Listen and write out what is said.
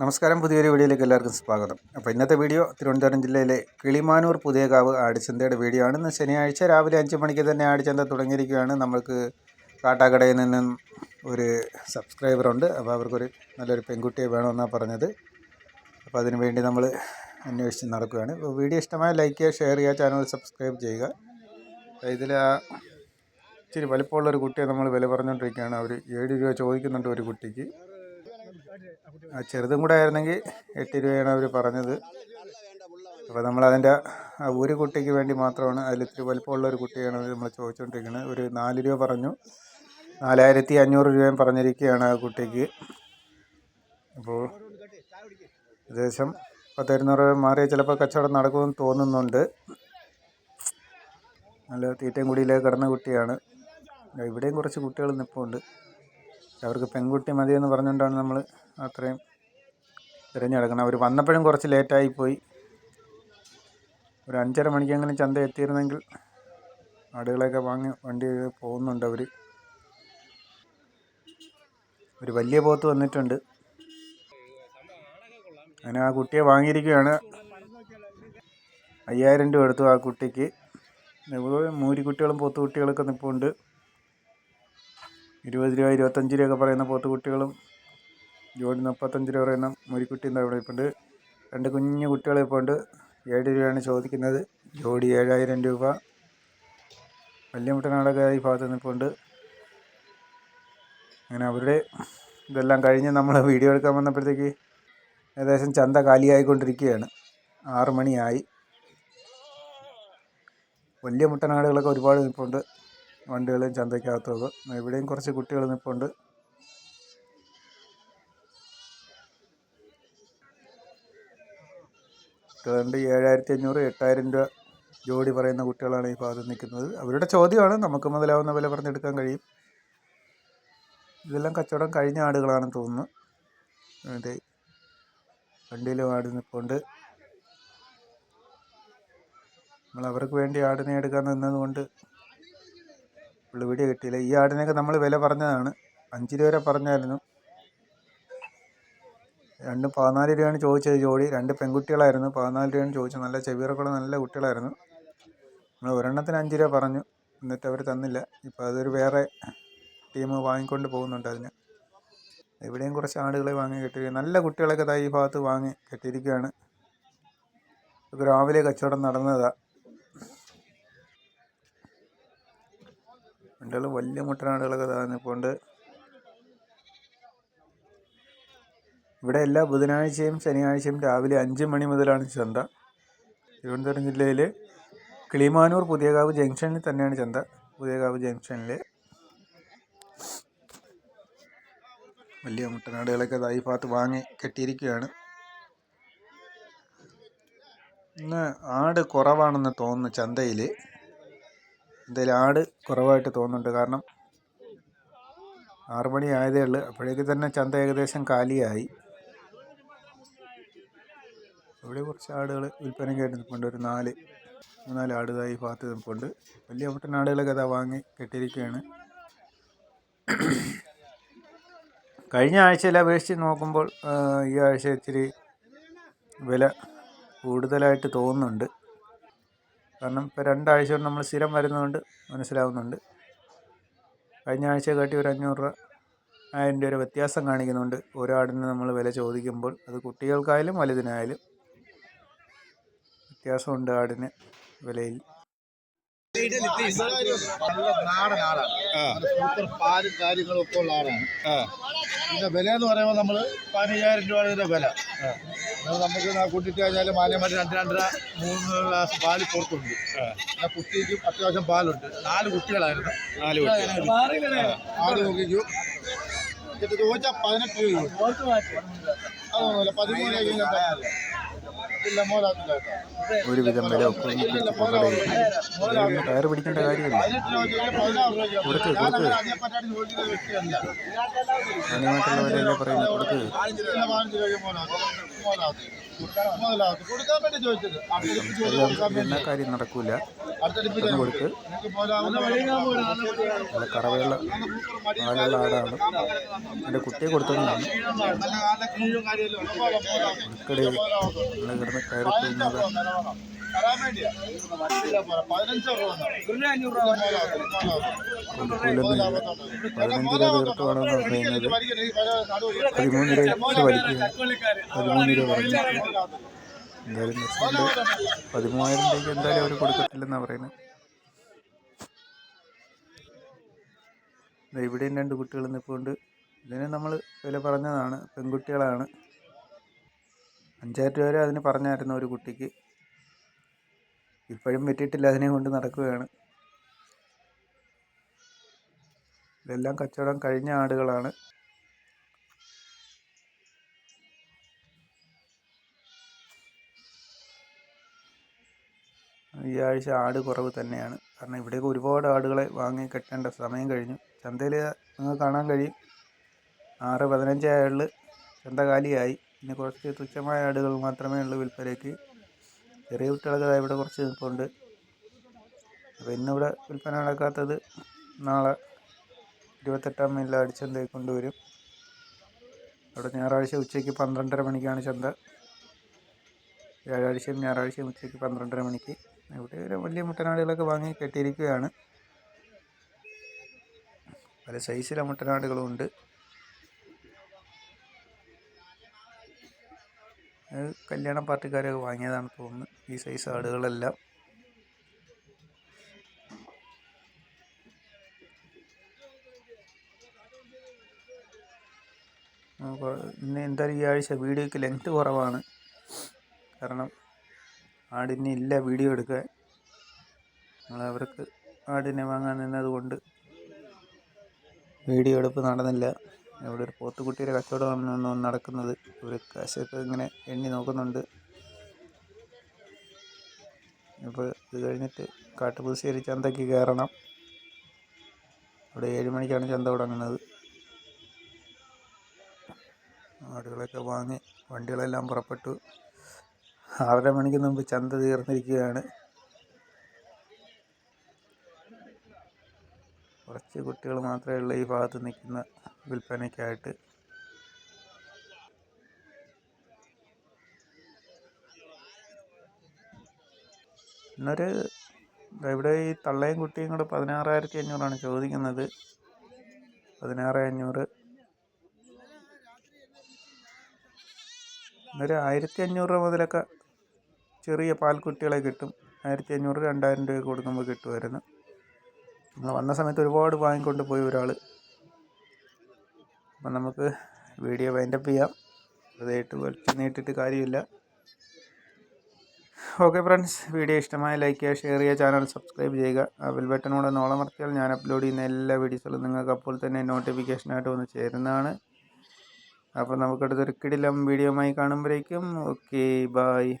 നമസ്കാരം പുതിയൊരു വീഡിയോയിലേക്ക് എല്ലാവർക്കും സ്വാഗതം. അപ്പോൾ ഇന്നത്തെ വീഡിയോ തിരുവനന്തപുരം ജില്ലയിലെ കിളിമാനൂർ പുതിയകാവ് ആടിച്ചന്തയുടെ വീഡിയോ ആണ്. ഇന്ന് ശനിയാഴ്ച രാവിലെ അഞ്ച് മണിക്ക് തന്നെ ആടിച്ചന്ത തുടങ്ങിയിരിക്കുകയാണ്. നമ്മൾക്ക് കാട്ടാക്കടയിൽ നിന്നും ഒരു സബ്സ്ക്രൈബറുണ്ട് അപ്പോൾ അവർക്കൊരു നല്ലൊരു പെൺകുട്ടിയെ വേണമെന്നാണ് പറഞ്ഞത്. അപ്പോൾ അതിനു വേണ്ടി നമ്മൾ അന്വേഷിച്ച് നടക്കുകയാണ്. അപ്പോൾ വീഡിയോ ഇഷ്ടമായ ലൈക്ക് ചെയ്യുക ഷെയർ ചെയ്യുക ചാനൽ സബ്സ്ക്രൈബ് ചെയ്യുക. ഇതിൽ ആ ഇച്ചിരി വലിപ്പമുള്ളൊരു കുട്ടിയെ നമ്മൾ വില പറഞ്ഞുകൊണ്ടിരിക്കുകയാണ്. അവർ ഏഴ് രൂപ ചോദിക്കുന്നുണ്ട് ഒരു കുട്ടിക്ക്. ആ ചെറുതും കൂടെ ആയിരുന്നെങ്കിൽ എട്ട് രൂപയാണ് അവർ പറഞ്ഞത്. അപ്പോൾ ആ ഒരു കുട്ടിക്ക് വേണ്ടി മാത്രമാണ് അതിൽ ഇത്തിരി വലിപ്പമുള്ള ഒരു കുട്ടിയാണ് നമ്മൾ ചോദിച്ചുകൊണ്ടിരിക്കുന്നത് ഒരു നാല് രൂപ പറഞ്ഞു. നാലായിരത്തി അഞ്ഞൂറ് രൂപയും പറഞ്ഞിരിക്കുകയാണ് ആ കുട്ടിക്ക്. അപ്പോൾ ഏകദേശം പത്തിരുന്നൂറ് മാറിയ ചിലപ്പോൾ കച്ചവടം നടക്കുമെന്ന് തോന്നുന്നുണ്ട്. നല്ല തീറ്റയും കുടിയിലേക്ക് കിടന്ന കുട്ടിയാണ്. ഇവിടെയും കുറച്ച് കുട്ടികൾ നിൽപ്പുണ്ട് അവർക്ക് പെൺകുട്ടി മതിയെന്ന് പറഞ്ഞുകൊണ്ടാണ് നമ്മൾ അത്രയും തിരഞ്ഞെടുക്കണം അവർ വന്നപ്പോഴും കുറച്ച് ലേറ്റായി പോയി. ഒരു അഞ്ചര മണിക്കെങ്കിലും ചന്ത എത്തിയിരുന്നെങ്കിൽ ആടുകളെയൊക്കെ വാങ്ങി വണ്ടി പോകുന്നുണ്ട് അവർ ഒരു വലിയ പോത്ത് വന്നിട്ടുണ്ട്. അങ്ങനെ ആ കുട്ടിയെ വാങ്ങിയിരിക്കുകയാണ്. അയ്യായിരം രൂപ എടുത്തു ആ കുട്ടിക്ക്. മൂരിക്കുട്ടികളും പോത്തുകുട്ടികളൊക്കെ നിൽപ്പുണ്ട് ഇരുപത് രൂപ ഇരുപത്തഞ്ച് രൂപയൊക്കെ പറയുന്ന പോത്തുകുട്ടികളും ജോഡി മുപ്പത്തഞ്ച് രൂപ പറയുന്ന മുരിക്കുട്ടി എന്താ ഇവിടെ ഇപ്പോണ്ട്. രണ്ട് കുഞ്ഞു കുട്ടികളെ ഇപ്പോൾ ഉണ്ട്. ഏഴ് രൂപയാണ് ചോദിക്കുന്നത്. ജോഡി ഏഴായിരം രൂപ. വലിയ മുട്ടനാടൊക്കെ ഈ ഭാഗത്ത് നിൽപ്പുണ്ട് അങ്ങനെ അവരുടെ ഇതെല്ലാം കഴിഞ്ഞ് നമ്മൾ വീഡിയോ എടുക്കാൻ വന്നപ്പോഴത്തേക്ക് ഏകദേശം ചന്ത കാലിയായിക്കൊണ്ടിരിക്കുകയാണ്. ആറ് മണിയായി. വലിയ മുട്ടനാടുകളൊക്കെ ഒരുപാട് നിൽപ്പുണ്ട് വണ്ടികളും ചന്തയ്ക്കകത്തൊക്കെ ഇവിടെയും കുറച്ച് കുട്ടികൾ നിൽപ്പുണ്ട് കുട്ടികളുണ്ട് ഏഴായിരത്തി അഞ്ഞൂറ് എട്ടായിരം രൂപ ജോഡി പറയുന്ന കുട്ടികളാണ് ഈ ഭാഗത്ത് നിൽക്കുന്നത്. അവരുടെ ചോദ്യമാണ് നമുക്ക് മുതലാവുന്ന വില പറഞ്ഞെടുക്കാൻ കഴിയും. ഇതെല്ലാം കച്ചവടം കഴിഞ്ഞ ആടുകളാണെന്ന് തോന്നുന്നു. അതെ വണ്ടിയിലും ആട് നിൽപ്പുണ്ട് നമ്മൾ അവർക്ക് വേണ്ടി ആടിനെ എടുക്കാൻ നിന്നതുകൊണ്ട് വീഡിയോ കിട്ടിയില്ല. ഈ ആടിനൊക്കെ നമ്മൾ വില പറഞ്ഞതാണ്. അഞ്ച് രൂപ വരെ പറഞ്ഞായിരുന്നു. രണ്ട് പതിനാല് രൂപയാണ് ചോദിച്ചത് ജോഡി. രണ്ട് പെൺകുട്ടികളായിരുന്നു. പതിനാല് രൂപയാണ് ചോദിച്ചത്. നല്ല ചെവിയറക്കുള്ള നല്ല കുട്ടികളായിരുന്നു. നമ്മൾ ഒരെണ്ണത്തിന് അഞ്ച് രൂപ പറഞ്ഞു. എന്നിട്ട് അവർ തന്നില്ല. ഇപ്പോൾ അതൊരു വേറെ ടീം വാങ്ങിക്കൊണ്ട് പോകുന്നുണ്ട് അതിന്. ഇവിടെയും കുറച്ച് ആടുകളെ വാങ്ങി കെട്ടി നല്ല കുട്ടികളൊക്കെ ഈ ഭാഗത്ത് വാങ്ങി കെട്ടിയിരിക്കുകയാണ്. രാവിലെ കച്ചവടം നടന്നതാണ് വണ്ടികൾ വലിയ മുട്ടനാടുകളൊക്കെ താന്നിപ്പോണ്ട് ഇവിടെ എല്ലാ ബുധനാഴ്ചയും ശനിയാഴ്ചയും രാവിലെ അഞ്ച് മണി മുതലാണ് ചന്ത. തിരുവനന്തപുരം ജില്ലയിൽ കിളിമാനൂർ പുതിയകാവ് ജംഗ്ഷനിൽ തന്നെയാണ് ചന്ത. പുതിയകാവ് ജംഗ്ഷനിൽ വലിയ മുട്ടനാടുകളൊക്കെ ഈ ഭാഗത്ത് വാങ്ങി കെട്ടിയിരിക്കുകയാണ്. ഇന്ന് ആട് കുറവാണെന്ന് തോന്നുന്നു ചന്തയിൽ എന്തായാലും ആട് കുറവായിട്ട് തോന്നുന്നുണ്ട്. കാരണം ആറു മണി ആയതേ ഉള്ളൂ. അപ്പോഴേക്ക് തന്നെ ചന്ത ഏകദേശം കാലിയായി. ഇവിടെ കുറച്ച് ആടുകൾ വിൽപ്പനയ്ക്കായിട്ട് നിൽപ്പുണ്ട്. ഒരു നാല് മൂന്നാൽ ആടുകളായി ഭാഗത്ത് നിൽപ്പുണ്ട്. വലിയ മുട്ടൻ ആടുകളൊക്കെ അതാ വാങ്ങി കെട്ടിയിരിക്കുകയാണ്. കഴിഞ്ഞ ആഴ്ചയിൽ അപേക്ഷിച്ച് നോക്കുമ്പോൾ ഈ ആഴ്ച ഇച്ചിരി വില കൂടുതലായിട്ട് തോന്നുന്നുണ്ട്. കാരണം ഇപ്പോൾ രണ്ടാഴ്ച കൊണ്ട് നമ്മൾ സ്ഥിരം വരുന്നതുകൊണ്ട് മനസ്സിലാവുന്നുണ്ട്. കഴിഞ്ഞ ആഴ്ച കാട്ടി ഒരു അഞ്ഞൂറ് രൂപ ആയിരം രൂപ വ്യത്യാസം കാണിക്കുന്നുണ്ട്. ഓരോ ആടിന് നമ്മൾ വില ചോദിക്കുമ്പോൾ അത് കുട്ടികൾക്കായാലും വലുതിനായാലും വ്യത്യാസമുണ്ട് ആടിന് വിലയിൽ. നാടൻ ആടാണ് സൂപ്പർ പാലും കാര്യങ്ങളും ഒക്കെ ഉള്ള ആടാണ് പിന്നെ വില എന്ന് പറയുമ്പോൾ നമ്മൾ പതിനയ്യായിരം രൂപയാണ് ഇതിന്റെ വില അത് നമുക്ക് കൂട്ടിട്ട് കഴിഞ്ഞാൽ മാലയമാര് രണ്ട് രണ്ടര മൂന്ന് ഗ്ലാസ് പാൽ പുറത്തുണ്ട് പിന്നെ കുട്ടിക്കും അത്യാവശ്യം പാലുണ്ട്. നാല് കുട്ടികളായിരുന്നു. നാല് ആട് നോക്കിക്കു. എന്നിട്ട് ചോദിച്ചാൽ പതിനെട്ട് രൂപ അതൊന്നുമില്ല പതിമൂന്ന് രൂപ ഇല്ല മോലാത്തില്ല ഒരുവിധം വില പിടിക്കേണ്ട കാര്യമില്ല. കൊടുക്ക്, കൊടുക്ക്. പറയുന്നത്? കൊടുക്ക്. കൊടുക്കാൻ വേണ്ടി ചോദിച്ചത്. എന്നാ കാര്യം നടക്കൂല. കൊടുക്ക്. നല്ല കറവയുള്ള ആളുള്ള ആടാണ് എന്റെ കുട്ടിയെ കൊടുത്തതാണ്. ഇക്കടെ കിടന്ന് കയറി പോകുന്നത് പതിനഞ്ച് രൂപ ഈ പല നടുവിൽ പതിമൂന്ന് രൂപ പതിമൂന്ന് രൂപ പറഞ്ഞു എന്തായാലും പതിമൂവായിരം രൂപയ്ക്ക് എന്തായാലും അവർ കൊടുക്കത്തില്ലെന്നാണ് പറയുന്നത് ഇവിടെയും രണ്ട് കുട്ടികൾ നിൽപ്പുണ്ട് ഇതിന് നമ്മൾ വില പറഞ്ഞതാണ്. പെൺകുട്ടികളാണ്. അഞ്ചായിരം രൂപ വരെ അതിന് പറഞ്ഞായിരുന്നു ഒരു കുട്ടിക്ക്. ഇപ്പോഴും പറ്റിയിട്ടില്ല അതിനെ കൊണ്ട് നടക്കുകയാണ്. ഇതെല്ലാം കച്ചവടം കഴിഞ്ഞ ആടുകളാണ്. ഈ ആഴ്ച ആട് കുറവ് തന്നെയാണ്. കാരണം ഇവിടേക്ക് ഒരുപാട് ആടുകളെ വാങ്ങി കെട്ടേണ്ട സമയം കഴിഞ്ഞു. ചന്തയിൽ നിങ്ങൾക്ക് കാണാൻ കഴിയും. ആറ് പതിനഞ്ചായുള്ള ചന്ത കാലിയായി ഇനി കുറച്ച് തുച്ഛമായ ആടുകൾ മാത്രമേ ഉള്ളൂ വിൽപ്പനയ്ക്ക്. ചെറിയ കുട്ടികളൊക്കെ ഇവിടെ കുറച്ച് നിൽപ്പുണ്ട്. അപ്പോൾ ഇന്നിവിടെ വിൽപ്പന നടക്കാത്തത് നാളെ ഇരുപത്തെട്ടാം മൈലിൽ അടിച്ചന്തയിൽ കൊണ്ടുവരും. അവിടെ ഞായറാഴ്ച ഉച്ചയ്ക്ക് പന്ത്രണ്ടര മണിക്കാണ് ചന്ത. വ്യാഴാഴ്ചയും ഞായറാഴ്ചയും ഉച്ചയ്ക്ക് പന്ത്രണ്ടര മണിക്ക്. ഇവിടെ ഒരു വലിയ മുട്ടനാടുകളൊക്കെ വാങ്ങി കെട്ടിയിരിക്കുകയാണ്. പല സൈസിലെ മുട്ടനാടുകളും അത് കല്യാണ പാർട്ടിക്കാരൊക്കെ വാങ്ങിയതാണ് തോന്നുന്നു. ഈ സൈസ് ആടുകളെല്ലാം. ഇന്ന് എന്തായാലും ഈ ആഴ്ച വീഡിയോയ്ക്ക് ലെങ്ത് കുറവാണ്. കാരണം ആടിനെ ഇല്ല വീഡിയോ എടുക്കാൻ. നമ്മൾ അവർക്ക് ആടിനെ വാങ്ങാൻ നിന്നതുകൊണ്ട് വീഡിയോ എടുപ്പ് നടന്നില്ല. ഇവിടെ ഒരു പോത്തുകുട്ടിയുടെ കച്ചവടമാണ് നടക്കുന്നത്. ഒരു കാശൊക്കെ ഇങ്ങനെ എണ്ണി നോക്കുന്നുണ്ട്. ഇപ്പോൾ ഇത് കഴിഞ്ഞിട്ട് കാട്ടുപുശ്ശേരി ചന്തയ്ക്ക് കയറണം. ഇവിടെ ഏഴ് മണിക്കാണ് ചന്ത തുടങ്ങുന്നത്. ആടുകളൊക്കെ വാങ്ങി വണ്ടികളെല്ലാം പുറപ്പെട്ടു. ആറര മണിക്ക് മുമ്പ് ചന്ത തീർന്നിരിക്കുകയാണ്. കുറച്ച് കുട്ടികൾ മാത്രമേ ഉള്ളൂ ഈ ഭാഗത്ത് നിൽക്കുന്ന വിൽപ്പനയ്ക്കായിട്ട്. ഇന്നൊരു ഇവിടെ ഈ തള്ളയും കുട്ടിയും കൂടെ പതിനാറായിരത്തി അഞ്ഞൂറാണ് ചോദിക്കുന്നത്. പതിനാറ് അഞ്ഞൂറ് ഇന്നൊരു ആയിരത്തി അഞ്ഞൂറ് രൂപ മുതലൊക്കെ ചെറിയ പാൽക്കുട്ടികളെ കിട്ടും. ആയിരത്തി അഞ്ഞൂറ് രണ്ടായിരം രൂപ കൊടുക്കുമ്പോൾ കിട്ടുമായിരുന്നു നമ്മൾ വന്ന സമയത്ത് ഒരുപാട് വാങ്ങിക്കൊണ്ട് പോയി ഒരാൾ അപ്പം നമുക്ക് വീഡിയോ വൈൻഡപ്പ് ചെയ്യാം. അതായിട്ട് വലിച്ചു നീട്ടിട്ട് കാര്യമില്ല. ഓക്കെ ഫ്രണ്ട്സ് വീഡിയോ ഇഷ്ടമായ ലൈക്ക് ചെയ്യുക ഷെയർ ചെയ്യുക ചാനൽ സബ്സ്ക്രൈബ് ചെയ്യുക. ബെൽ ബട്ടനോടെ നോളമർത്തിയാൽ ഞാൻ അപ്ലോഡ് ചെയ്യുന്ന എല്ലാ വീഡിയോസുകളും നിങ്ങൾക്ക് അപ്പോൾ തന്നെ നോട്ടിഫിക്കേഷനായിട്ട് വന്ന് ചേരുന്നതാണ്. അപ്പോൾ നമുക്കടുത്തൊരു കിടിലം വീഡിയോമായി കാണുമ്പോഴേക്കും. Okay bye